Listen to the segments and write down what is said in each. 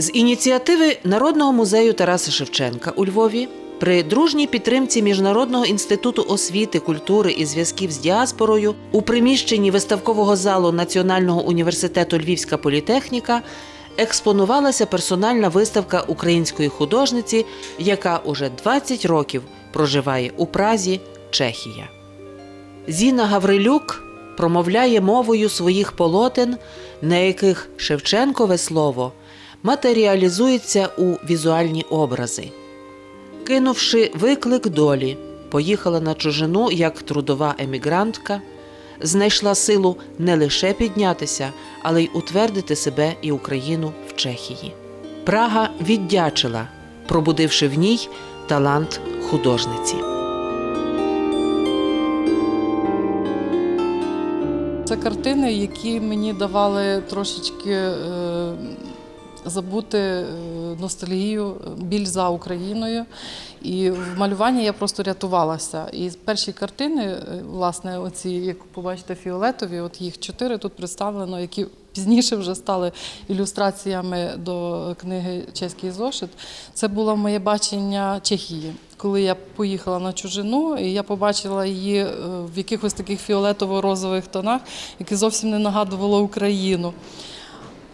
З ініціативи Народного музею Тараса Шевченка у Львові при дружній підтримці Міжнародного інституту освіти, культури і зв'язків з діаспорою у приміщенні виставкового залу Національного університету Львівська політехніка експонувалася персональна виставка української художниці, яка уже 20 років проживає у Празі, Чехія. Зіна Гаврилюк промовляє мовою своїх полотен, на яких Шевченкове слово матеріалізується у візуальні образи. Кинувши виклик долі, поїхала на чужину як трудова емігрантка, знайшла силу не лише піднятися, але й утвердити себе і Україну в Чехії. Прага віддячила, пробудивши в ній талант художниці. Це картини, які мені давали трошечки е, забути е, ностальгію, біль за Україною. І в малюванні я просто рятувалася. І перші картини, е, власне, оці, як побачите, фіолетові, от їх чотири тут представлено, які пізніше вже стали ілюстраціями до книги Чеський зошит. Це було моє бачення Чехії. Коли я поїхала на чужину, і я побачила її е, в якихось таких фіолетово-розових тонах, які зовсім не нагадували Україну.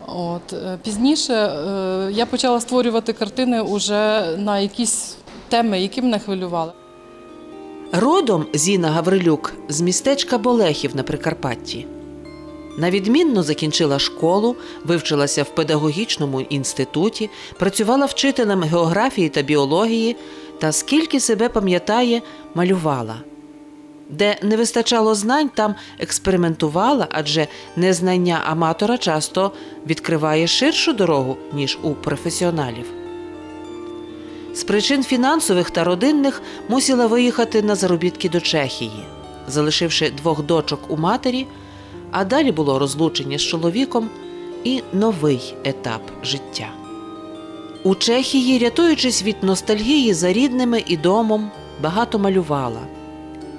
От. е, Пізніше е, я почала створювати картини уже на якісь теми, які мене хвилювали. Родом Зіна Гаврилюк з містечка Болехів на Прикарпатті. Навідмінно закінчила школу, вивчилася в педагогічному інституті, працювала вчителем географії та біології та скільки себе пам'ятає, малювала. Де не вистачало знань, там експериментувала, адже незнання аматора часто відкриває ширшу дорогу, ніж у професіоналів. З причин фінансових та родинних мусила виїхати на заробітки до Чехії, залишивши двох дочок у матері, а далі було розлучення з чоловіком і новий етап життя. У Чехії, рятуючись від ностальгії за рідними і домом, багато малювала.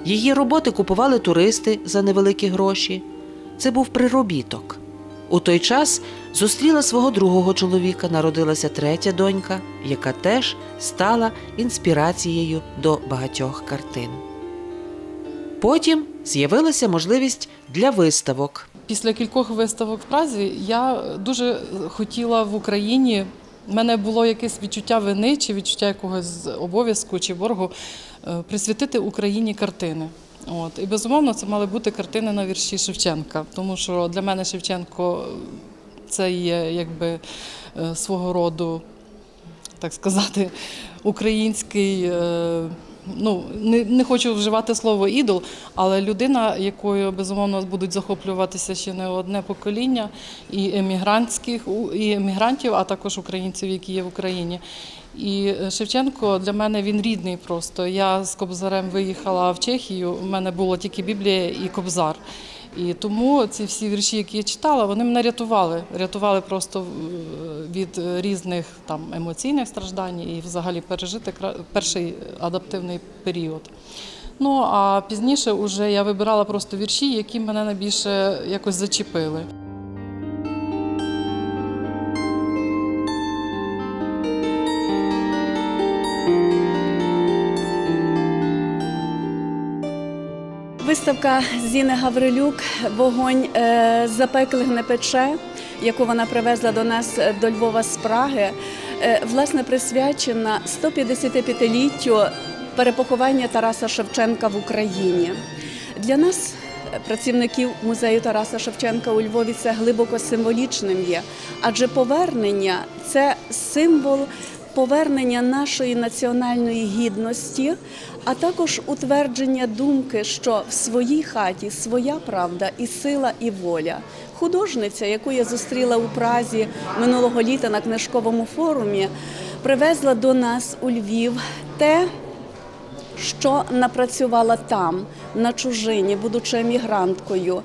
Її роботи купували туристи за невеликі гроші. Це був приробіток. У той час зустріла свого другого чоловіка, народилася третя донька, яка теж стала інспірацією до багатьох картин. Потім з'явилася можливість для виставок. Після кількох виставок в Празі я дуже хотіла в Україні. У мене було якесь відчуття вини чи відчуття якогось обов'язку чи боргу присвятити Україні картини. От. І безумовно, це мали бути картини на вірші Шевченка, тому що для мене Шевченко е, це є якби е, свого роду, так сказати, український. е, Ну, не, не хочу вживати слово ідол, але людина, якою безумовно будуть захоплюватися ще не одне покоління і емігрантських, і емігрантів, а також українців, які є в Україні. І е, Шевченко для мене він рідний просто. Я з Кобзарем виїхала в Чехію. У мене було тільки Біблія і Кобзар. І тому ці всі вірші, які я читала, вони мене рятували. Рятували просто е, від е, різних там емоційних страждань і взагалі пережити перший адаптивний період. Ну а пізніше вже я вибирала просто вірші, які мене найбільше якось зачепили. Виставка Зіни Гаврилюк Вогонь е, запеклих не пече, яку вона привезла до нас е, до Львова з Праги, е, власне присвячена 155-літтю перепоховання Тараса Шевченка в Україні. Для нас, працівників музею Тараса Шевченка у Львові, це глибоко символічним є, адже повернення це символ повернення нашої національної гідності, а також утвердження думки, що в своїй хаті своя правда і сила, і воля. Художниця, яку я зустріла у Празі минулого літа на книжковому форумі, привезла до нас у Львів те, що напрацювала там, на чужині, будучи емігранткою.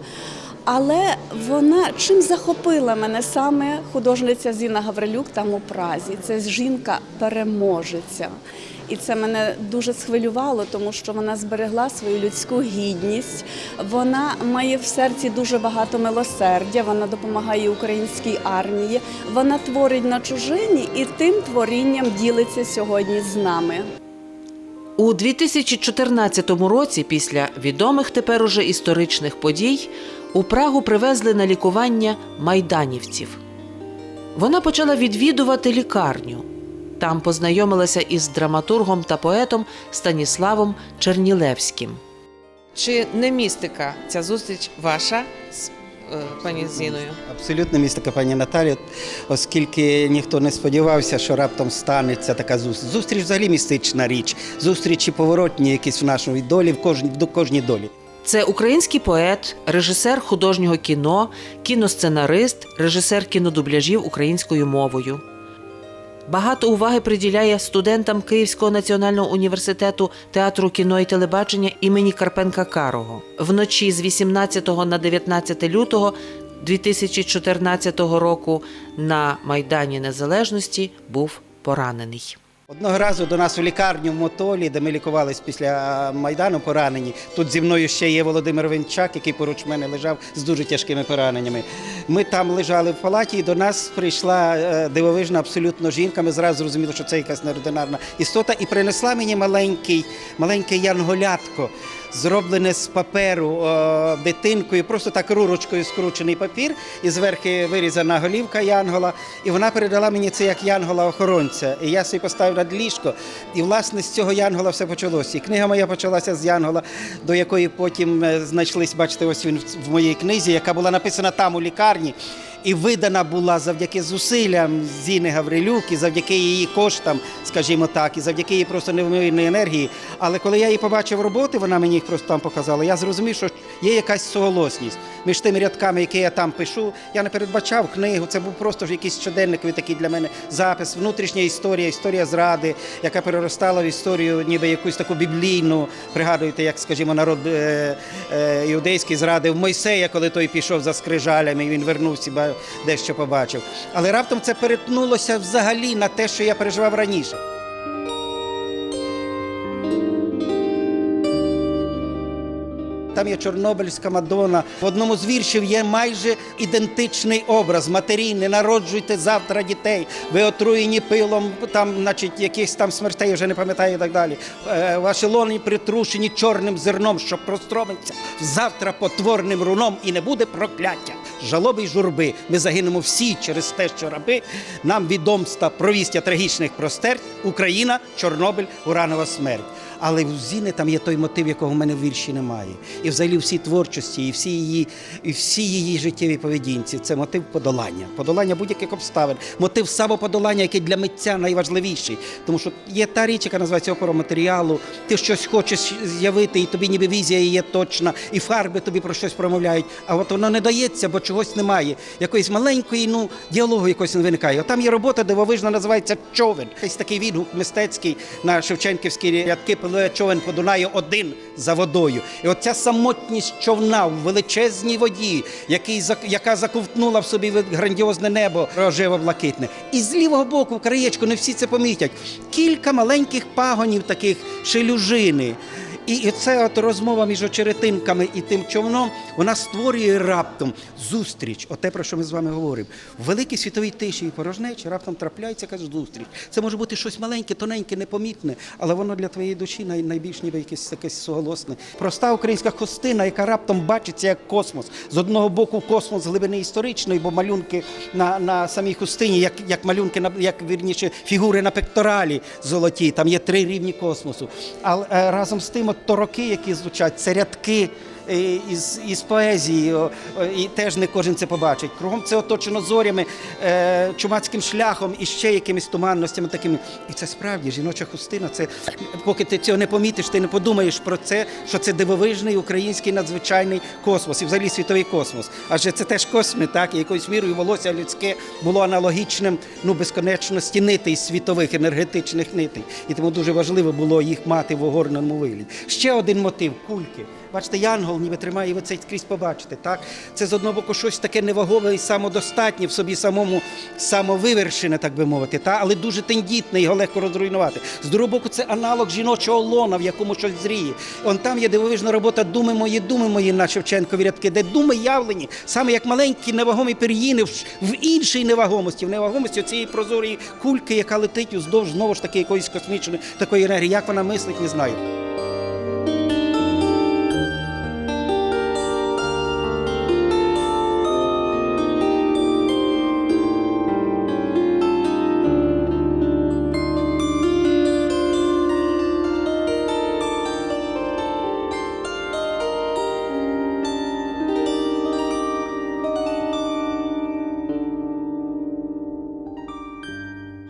Але вона чим захопила мене саме художниця Зіна Гаврилюк там у Празі. Це жінка переможеця. І це мене дуже схвилювало, тому що вона зберегла свою людську гідність. Вона має в серці дуже багато милосердя. Вона допомагає українській армії. Вона творить на чужині і тим творінням ділиться сьогодні з нами. У 2014 році, після відомих тепер уже історичних подій, у Прагу привезли на лікування майданівців. Вона почала відвідувати лікарню. Там познайомилася із драматургом та поетом Станіславом Чернілевським. Чи не містика ця зустріч ваша з пані Зіною? Абсолютно містика пані Наталі, оскільки ніхто не сподівався, що раптом станеться така зустріч. Зустріч взагалі містична річ. Зустрічі поворотні якісь в нашій долі, в кожній, до кожній долі. Це український поет, режисер художнього кіно, кіносценарист, режисер кінодубляжів українською мовою. Багато уваги приділяє студентам Київського національного університету театру кіно і телебачення імені Карпенка Карого. Вночі з 18 на 19 лютого 2014 року на Майдані Незалежності був поранений. Одного разу до нас у лікарню в Мотолі, де ми лікувались після Майдану поранені. Тут зі мною ще є Володимир Венчак, який поруч мене лежав з дуже тяжкими пораненнями. Ми там лежали в палаті, і до нас прийшла е, дивовижна абсолютно жінка. Ми зразу зрозуміли, що це якась неординарна істота, і принесла мені маленький, маленьке янголятко. Зроблене з паперу дитинкою, просто так рурочкою скручений папір, і зверхи вирізана голівка янгола. І вона передала мені це як янгола-охоронця. І я собі поставив над ліжко. І власне з цього янгола все почалося. І книга моя почалася з янгола, до якої потім е, знайшлись, бачите, ось він в моїй книзі, яка була написана там у лікарні. І видана була завдяки зусиллям Зіни Гаврилюк, і завдяки її коштам, скажімо так, і завдяки її просто невимірної енергії. Але коли я її побачив роботи, вона мені їх просто там показала. Я зрозумів, що є якась суголосність між тими рядками, які я там пишу. Я не передбачав книгу. Це був просто ж якийсь щоденниковий такий для мене запис, внутрішня історія, історія зради, яка переростала в історію, ніби якусь таку біблійну. Пригадуєте, як, скажімо, народ е, е, іудейський зрадив Мойсея, коли той пішов за скрижалями, і він вернувся, дещо побачив. Але раптом це перетнулося взагалі на те, що я переживав раніше. Там є Чорнобильська Мадонна. В одному з віршів є майже ідентичний образ. Матері, не народжуйте завтра дітей. Ви отруєні пилом, там, значить, якихось там смертей, вже не пам'ятаю і так далі. Е, Ваші лоні притрушені чорним зерном, що простромиться завтра потворним руном і не буде прокляття. Жалоби й журби. Ми загинемо всі через те, що раби нам відомства провістя трагічних простерть. Україна, Чорнобиль, уранова смерть. Але в Зіни там є той мотив, якого в мене в вірші немає. І взагалі всі творчості, і всі її, і всі її життєві поведінці це мотив подолання, подолання будь-яких обставин, мотив самоподолання, який для митця найважливіший. Тому що є та річ, яка називається опора матеріалу. Ти щось хочеш з'явити, і тобі ніби візія є точна, і фарби тобі про щось промовляють. А от воно не дається, бо чогось немає. Якоїсь маленької ну, діалогу якось не виникає. От там є робота дивовижна, називається човен. Ось такий відгук мистецький на Шевченківські рядки пливе човен по Дунаю один за водою. І оця самотність човна в величезній воді, який, яка заковтнула в собі грандіозне небо рожево-блакитне. І з лівого боку, в краєчку, не всі це помітять. Кілька маленьких пагонів таких шелюжини. І і це от розмова між очеретинками і тим човном, вона створює раптом зустріч. Оте, про що ми з вами говоримо. В великій світовій тиші і порожнечі раптом трапляється якась зустріч. Це може бути щось маленьке, тоненьке, непомітне, але воно для твоєї душі най, найбільш ніби якесь якесь суголосне. Проста українська хостина, яка раптом бачиться як космос. З одного боку, космос глибини історичної, бо малюнки на, на самій хустині, як, як малюнки, на як вірніше, фігури на пекторалі золоті. Там є три рівні космосу. Але разом з тим, от тороки, які звучать, це рядки. Е, Із, із поезії, і теж не кожен це побачить. Кругом це оточено зорями, е, чумацьким шляхом і ще якимись туманностями такими. І це справді жіноча хустина. Це поки ти цього не помітиш, ти не подумаєш про це, що це дивовижний український надзвичайний космос і взагалі світовий космос. Адже це теж косми, так і якоюсь мірою волосся людське було аналогічним ну безконечності нитей світових енергетичних нитей. І тому дуже важливо було їх мати в огорненому вигляді. Ще один мотив кульки. Бачите, янгол ніби тримає, і ви це скрізь побачите. Так? Це з одного боку щось таке невагове і самодостатнє в собі самому самовивершене, так би мовити, та? але дуже тендітне, його легко розруйнувати. З другого боку, це аналог жіночого лона, в якому щось зріє. Он там є дивовижна робота Думи мої, думи мої на Шевченкові рядки, де думи явлені, саме як маленькі невагомі пір'їни в, іншій невагомості, в невагомості цієї прозорої кульки, яка летить уздовж знову ж таки якоїсь космічної такої енергії. Як вона мислить, не знаю.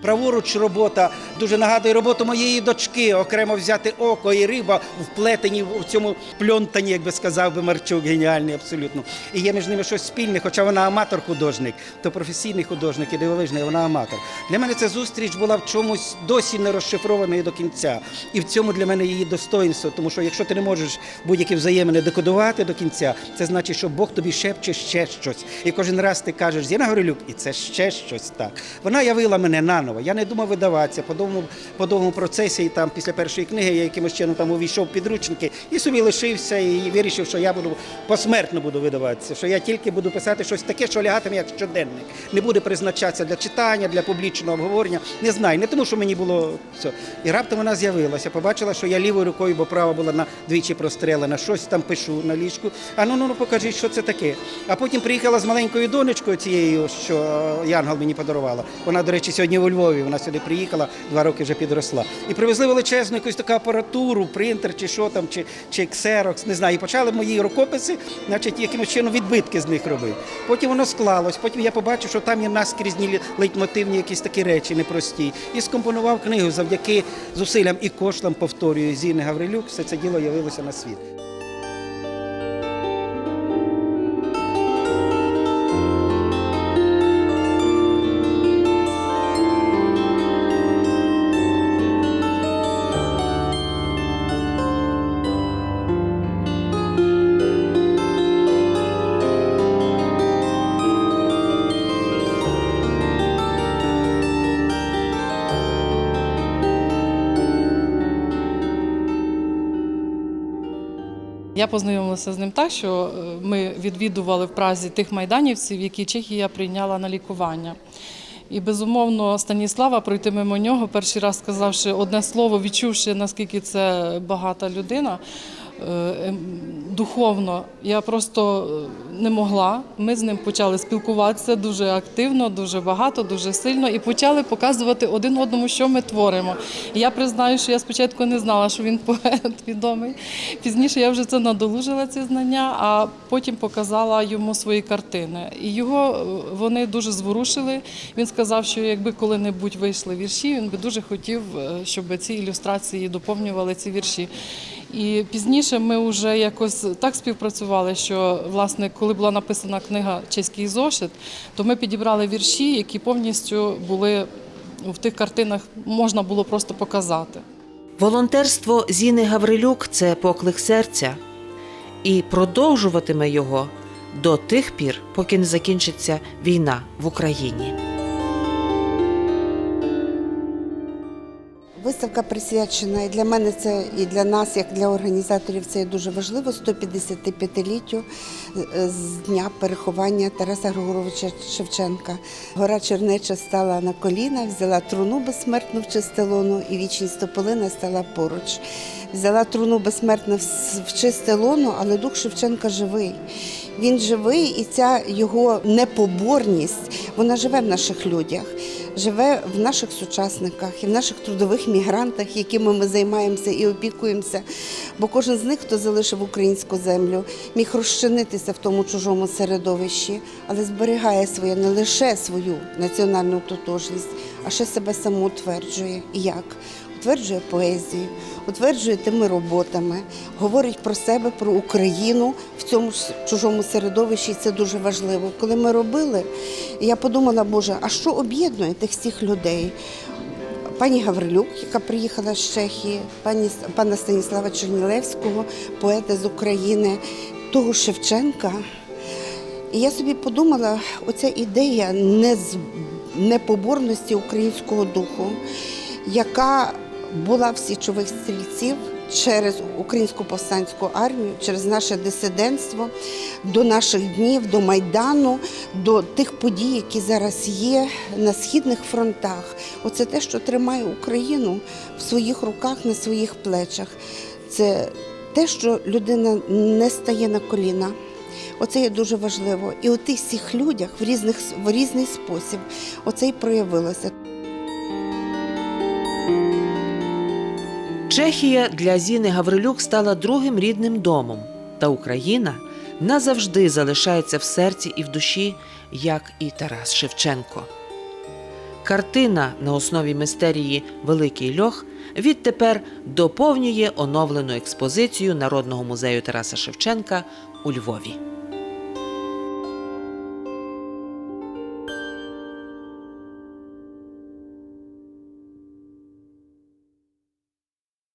Праворуч робота дуже нагадує роботу моєї дочки. Окремо взяти око і риба вплетені в цьому пльонтані, як би сказав би Марчук, геніальний абсолютно. І є між ними щось спільне, хоча вона аматор-художник, то професійний художник і дивовижний, вона аматор. Для мене ця зустріч була в чомусь досі не розшифрованою до кінця. І в цьому для мене її достоинство, тому що якщо ти не можеш будь-які взаємини декодувати до кінця, це значить, що Бог тобі шепче ще щось. І кожен раз ти кажеш, Зіна Горелюк, і це ще щось так. Вона явила мене наново. Я не думав видаватися по довгому, по довгому процесі. І там після першої книги я якимось чином там увійшов в підручники і собі лишився і вирішив, що я буду посмертно буду видаватися, що я тільки буду писати щось таке, що лягатиме як щоденник. Не буде призначатися для читання, для публічного обговорення. Не знаю, не тому, що мені було все. І раптом вона з'явилася, побачила, що я лівою рукою, бо права була на двічі прострелена, щось там пишу на ліжку. А ну ну ну покажіть, що це таке. А потім приїхала з маленькою донечкою цією, що е, Янгол мені подарувала. Вона, до речі, сьогодні у Львові. Вона сюди приїхала, два роки вже підросла. І привезли величезну якусь таку апаратуру, принтер чи що там, чи, чи ксерокс, не знаю. І почали мої рукописи, значить, якимось чином відбитки з них робити. Потім воно склалось. Потім я побачив, що там є наскрізні лейтмотивні якісь такі речі непрості. І скомпонував книгу завдяки зусиллям і коштам, повторюю, Зіни Гаврилюк. Все це діло явилося на світ. Я познайомилася з ним так, що е, ми відвідували в Празі тих майданівців, які Чехія прийняла на лікування. І безумовно Станіслава пройти мимо нього, перший раз сказавши одне слово, відчувши, наскільки це багата людина. Е, ем, Духовно я просто е, не могла. Ми з ним почали спілкуватися дуже активно, дуже багато, дуже сильно і почали показувати один одному, що ми творимо. Я признаю, що я спочатку не знала, що він поет відомий. Пізніше я вже це надолужила ці знання, а потім показала йому свої картини. І його е, вони дуже зворушили. Він сказав, що якби коли-небудь вийшли вірші, він би дуже хотів, щоб ці ілюстрації доповнювали ці вірші. І пізніше ми вже якось так співпрацювали, що власне, коли була написана книга Чеський зошит, то ми підібрали вірші, які повністю були в тих картинах, можна було просто показати. Волонтерство Зіни Гаврилюк це поклик серця і продовжуватиме його до тих пір, поки не закінчиться війна в Україні. Виставка присвячена і для мене це і для нас, як для організаторів, це дуже важливо. 155-літтю е, з дня переховання Тараса Григоровича Шевченка. Гора Чернеча стала на коліна, взяла труну безсмертну в чисте і вічність Тополина стала поруч. Взяла труну безсмертну в- в але дух Шевченка живий. Він живий, і ця його непоборність вона живе в наших людях живе в наших сучасниках і в наших трудових мігрантах, якими ми займаємося і опікуємося. Бо кожен з них, хто залишив українську землю, міг розчинитися в тому чужому середовищі, але зберігає своє не лише свою національну тотожність, а ще себе самоутверджує. І як? Утверджує поезією, утверджує тими роботами, говорить про себе, про Україну в цьому чужому середовищі. Це дуже важливо. Коли ми робили, я подумала, Боже, а що об'єднує тих всіх людей? пані Гаврилюк, яка приїхала з Чехії, пані пана Станіслава Чернілевського, поета з України, того Шевченка. І я собі подумала, оця ідея нез- непоборності українського духу, яка була в січових стрільців через українську повстанську армію, через наше дисидентство до наших днів, до Майдану, до тих подій, які зараз є на східних фронтах. Оце те, що тримає Україну в своїх руках, на своїх плечах. Це те, що людина не стає на коліна. Оце є дуже важливо. І у тих всіх людях в, різних, в різний спосіб оце й проявилося. Чехія для Зіни Гаврилюк стала другим рідним домом, та Україна назавжди залишається в серці і в душі, як і Тарас Шевченко. Картина на основі мистерії Великий льох відтепер доповнює оновлену експозицію Народного музею Тараса Шевченка у Львові.